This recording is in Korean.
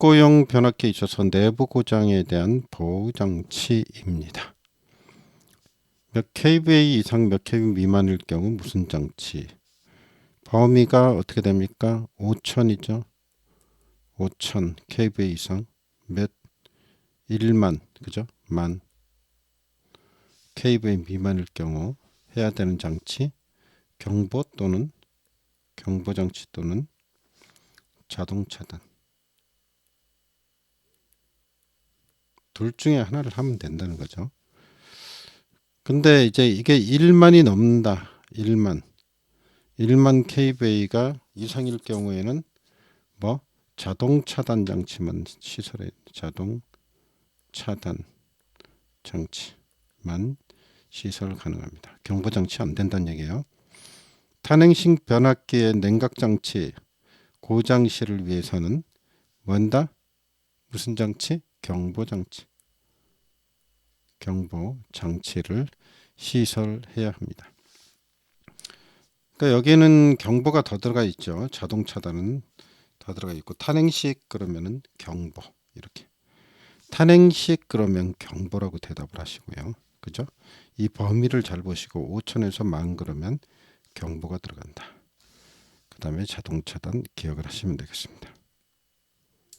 특고용 변압기에 있어서 내부 고장에 대한 보호 장치입니다. 몇 kVA 이상 몇 kV 미만일 경우 무슨 장치? 범위가 어떻게 됩니까? 5천이죠. 5천 kVA 이상 몇 1만 그죠? 만 kVA 미만일 경우 해야 되는 장치 경보 또는 경보 장치 또는 자동 차단 둘 중에 하나를 하면 된다는 거죠. 근데 이제 이게 1만이 넘는다. 1만. 1만 kVA가 이상일 경우에는 뭐 자동 차단 장치만 시설해 자동 차단 장치만 시설 가능합니다. 경보 장치 안 된다는 얘기예요. 탄행식 변압기의 냉각 장치 고장 시를 위해서는 뭔다? 무슨 장치? 경보 장치. 경보 장치를 시설해야 합니다. 그러니까 여기는 경보가 더 들어가 있죠. 자동 차단은 더 들어가 있고 탄행식 그러면은 경보 이렇게. 탄행식 그러면 경보라고 대답을 하시고요. 그죠? 이 범위를 잘 보시고 5천에서 만 그러면 경보가 들어간다. 그 다음에 자동 차단 기억을 하시면 되겠습니다.